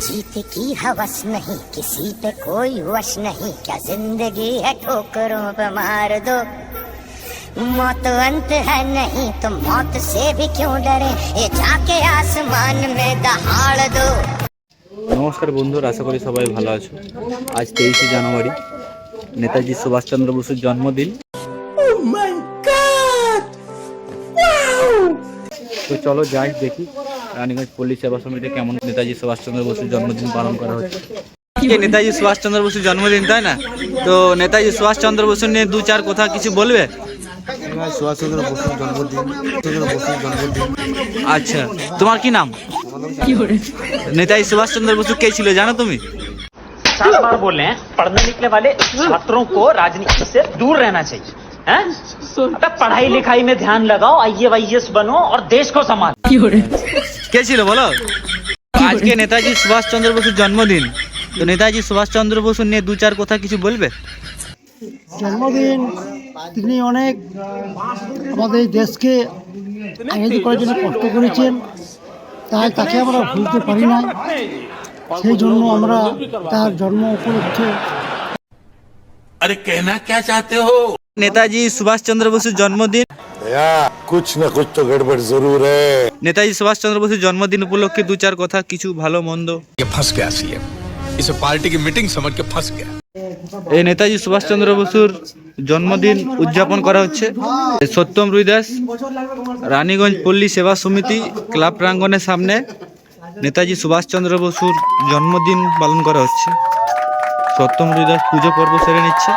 जीते की हवस नहीं किसी पे कोई वश नहीं क्या जिंदगी है ठोकरों पे मार दो मौत अंत है नहीं तो मौत से भी क्यों डरे ये जाके आसमान में दहाड़ दो নমস্কার বন্ধুরা আশা করি সবাই ভালো আছো আজ তেইশে জানুয়ারি নেতাজি সুভাষচন্দ্র বসুর জন্মদিন তো চলো যাই দেখি রানীগঞ্জ পল্লী সেবা সমিতি কেমন নেতাজি সুভাষচন্দ্র বসুর জন্মদিন পালন করা হচ্ছে আজকে নেতাজি সুভাষচন্দ্র বসুর জন্মদিন তাই না তো নেতাজি সুভাষচন্দ্র বসু নিয়ে দু চার কথা কিছু বলবে সুভাষচন্দ্র বসুর জন্মদিন চন্দ্র বসুর জন্মদিন আচ্ছা তোমার কি নাম নেতাজি সুভাষচন্দ্র বসু কে ছিল জানো তুমি चार बार बोले हैं पढ़ने निकले वाले छात्रों को राजनीति से दूर रहना चाहिए हैं? अबे पढ़ाई लिखाई में ध्यान लगाओ आइए वाईएस बनो और देश को संभालो কে ছিল বলো আজকে নেতাজি সুভাষচন্দ্র বসুর জন্মদিন তো নেতাজি সুভাষচন্দ্র বসু নিয়ে দু চার কথা কিছু বলবে জন্মদিন তিনি অনেক আমাদের এই দেশকে আয়োজিত করার জন্য কষ্ট করেছেন তাই তাকে আমরা ভুলতে পারি না সেই জন্য আমরা তার জন্ম উপলক্ষে अरे कहना क्या चाहते हो নেতাজি সুভাষচন্দ্র বসুর জন্মদিন या कुछ न कुछ तो गड़बड़ जरूर है নেতাজি সুভাষচন্দ্র বসুর জন্মদিন উপলক্ষে দু চার কথা কিছু ভালো মন্দ ये फंस गया सीएम इसे पार्टी की मीटिंग समझ के फंस गया এই নেতাজি সুভাষচন্দ্র বসুর জন্মদিন উদযাপন করা হচ্ছে সত্যম রুইদাস রানীগঞ্জ পল্লী সেবা সমিতি ক্লাব প্রাঙ্গণের সামনে নেতাজি সুভাষচন্দ্র বসুর জন্মদিন পালন করা হচ্ছে সত্যম রুইদাস পুজো পর্ব সেরে নিচ্ছে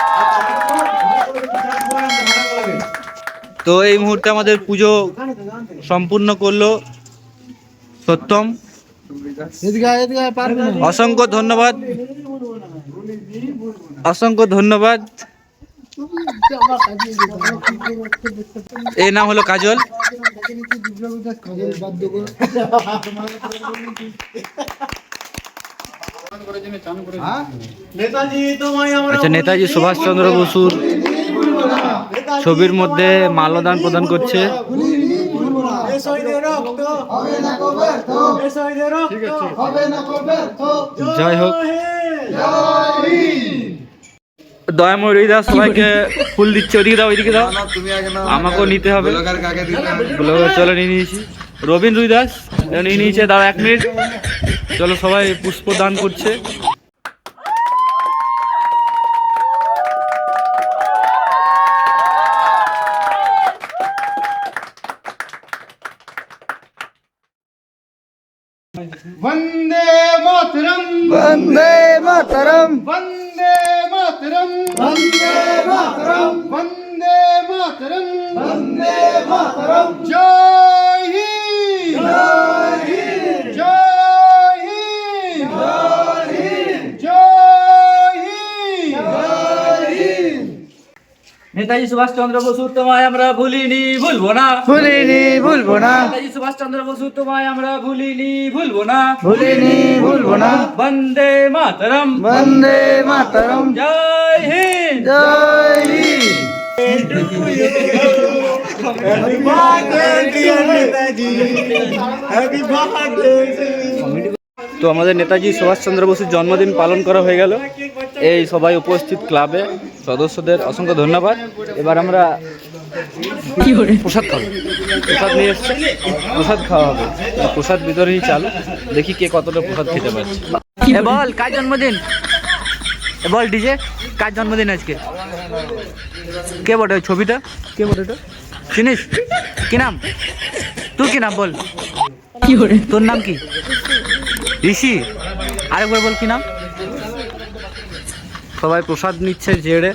তো এই মুহূর্তে আমাদের পুজো সম্পূর্ণ করল সত্যম। অসংখ্য ধন্যবাদ। অসংখ্য ধন্যবাদ। এই নাম হলো কাজল। আচ্ছা নেতাজি সুভাষচন্দ্র বসুর ছবির মধ্যে মাল্যদান প্রদান করছে। জয় হোক। দয়াময় হৃদয় সবাইকে ফুল দিচ্ছে ওইদিকে দাও ওইদিকে দাও। আমাকেও নিতে হবে। চলে নিয়ে নিয়েছি। রবীন রুইদাস নিয়ে নিয়েছে দাও এক মিনিট। চলো সবাই পুষ্প দান করছে। বন্দে মাতরম বন্দে মাতরম বন্দে মাতরম বন্দে মাতরম বন্দে মাতরম বন্দে মাতরম জয় হিন্দ জয় হিন্দ জয় হিন্দ জয় হিন্দ জয় হিন্দ জয় হিন্দ নেতাজি সুভাষচন্দ্র বসু তোমায় আমরা ভুলিনি ভুলবো না। ভুলিনি ভুলবো না। নেতাজি সুভাষচন্দ্র বসু তোমায় আমরা ভুলিনি ভুলবো না। ভুলিনি ভুলবো না। বন্দে মাতরম। বন্দে মাতরম। জয় হিন্দ। জয় হিন্দ। তো আমাদের নেতাজি সুভাষচন্দ্র বসুর জন্মদিন পালন করা হয়ে গেল। এই সবাই উপস্থিত ক্লাবে। সদস্যদের অসংখ্য ধন্যবাদ। এবার আমরা প্রসাদ খাব। প্রসাদ নিয়ে এসছে। প্রসাদ খাওয়া হবে। প্রসাদ বিতরণই চালু। দেখি কে কতটা প্রসাদ খেতে পারছে। বল কার জন্মদিন? বল ডিজে কার জন্মদিন আজকে? কে বটে? ছবিটা? কে বটে এটা? চিনিস কি নাম? তুই কি নাম বল? কি তোর নাম কি? ঋষি। আরেকবার বল কি নাম? সবাই প্রসাদ নিচ্ছে চেড়ে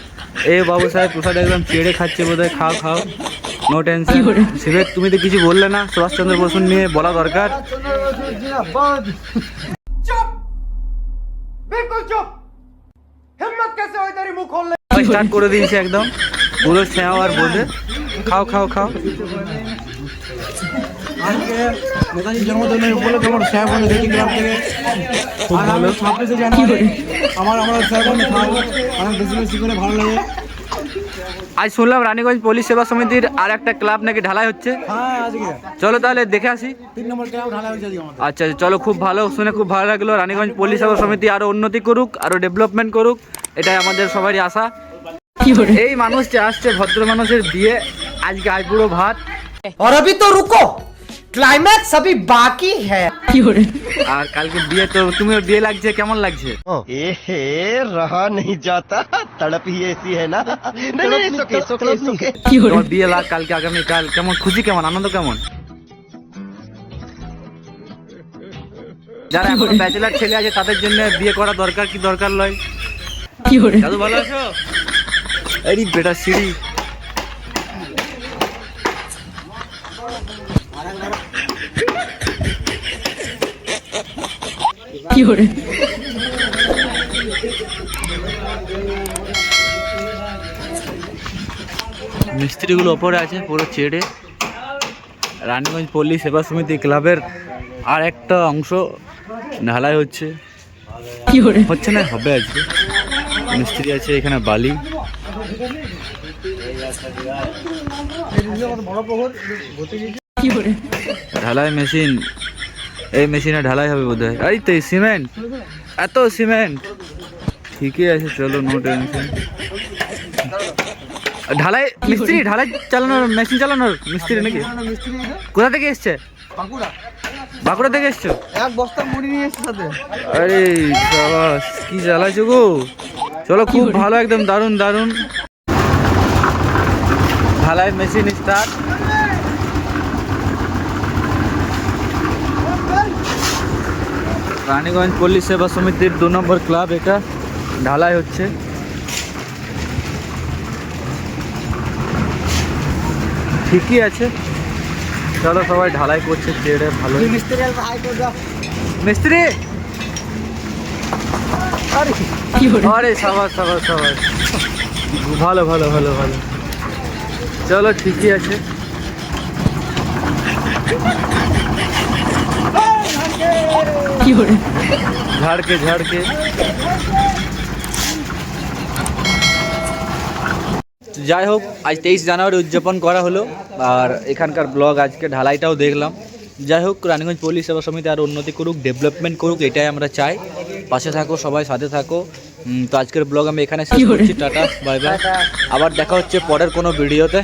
এ বাবু সাহেব প্রসাদ একদম চেড়ে খাচ্ছে বোধহয় খাও খাও। নো টেনশন শিবের তুমি তো কিছু বললে না সুভাষচন্দ্র বসু নিয়ে বলা দরকার। স্টার্ট করে দিয়েছে একদম। পুরো শ্যাও আর বোঝে খাও খাও খাও। নেতাজির জন্মদিনের উপলক্ষে আমার স্যার বলে দেখি গ্রাম থেকে খুব ভালো ছাব্বিশে জানুয়ারি আমার আমরা স্যার বলে খাওয়াবো অনেক বেশি বেশি করে ভালো লাগে আজ শুনলাম রানীগঞ্জ পুলিশ সেবা সমিতির আর একটা ক্লাব নাকি ঢালাই হচ্ছে হ্যাঁ আজকে চলো তাহলে দেখে আসি তিন নম্বর ক্লাব ঢালা হয়েছে আজকে আমাদের আচ্ছা চলো খুব ভালো শুনে খুব ভালো লাগলো রানীগঞ্জ পুলিশ সেবা সমিতি আরো উন্নতি করুক আরো ডেভেলপমেন্ট করুক এটাই আমাদের সবারই আশা এই মানুষটা আসছে ভদ্র মানুষের বিয়ে আজকে আইবুড়ো ভাত और अभी तो रुको ক্লাইম্যাক্স সবই বাকি হ্যাঁ আর কালকে বিয়ে তো তুমিও বিয়ে লাগছে কেমন লাগছে? এ হে রহা নেই যাতা তড়প হি এসি হে না। বিয়ে লাগ কালকে আগামী কাল কেমন খুশি কেমন আনন্দ কেমন? যারা এখন ব্যাচেলার ছেলে আছে তাদের জন্য বিয়ে করা দরকার কি দরকার নয় কি হরে দাদু ভালো আছো? আরে বেটা সিঁড়ি। মিস্ত্রিগুলো ওপরে আছে পুরো চেড়ে রানীগঞ্জ পল্লী সেবা সমিতি ক্লাবের আর একটা অংশ ঢালাই হচ্ছে। কি হচ্ছে না হবে আজকে। মিস্ত্রি আছে এখানে বালি। ঢালাই মেশিন। এই মেশিনে ঢালাই হবে বোধ হয় এই তো সিমেন্ট এত সিমেন্ট। ঠিকই আছে চলো নো টেনশন ঢালাই মিস্ত্রি ঢালাই চালানোর মেশিন চালানোর মিস্ত্রি নাকি? কোথা থেকে এসছে? বাঁকুড়া। থেকে এসছো? এক বস্তা মুড়ি নিয়ে এসছে সাথে। আরে সাবাস কি জ্বালাইছো গো? চলো খুব ভালো একদম দারুণ দারুণ। ঢালাই মেশিন স্টার্ট রানীগঞ্জ পল্লী সেবা সমিতির দু নম্বর ক্লাব এটা। ঢালাই হচ্ছে। ঠিকই আছে। চলো সবাই ঢালাই করছে চেড়ে ভালো। মিস্ত্রি আরে সাবাস সাবাস সাবাস। ভালো ভালো ভালো ভালো। চলো ঠিকই আছে। ঝাড়কে ঝাড়কে। যাই হোক আজ তেইশ জানুয়ারি উদযাপন করা হলো আর এখানকার ব্লগ আজকে ঢালাইটাও দেখলাম। যাই হোক রানীগঞ্জ পল্লী সেবা সমিতি আর উন্নতি করুক ডেভেলপমেন্ট করুক এটাই আমরা চাই। পাশে থাকো সবাই সাথে থাকো। তো আজকের ব্লগ আমি এখানে শেষ করছি টাটা বাই বাই। আবার দেখা হচ্ছে পরের কোনো ভিডিওতে।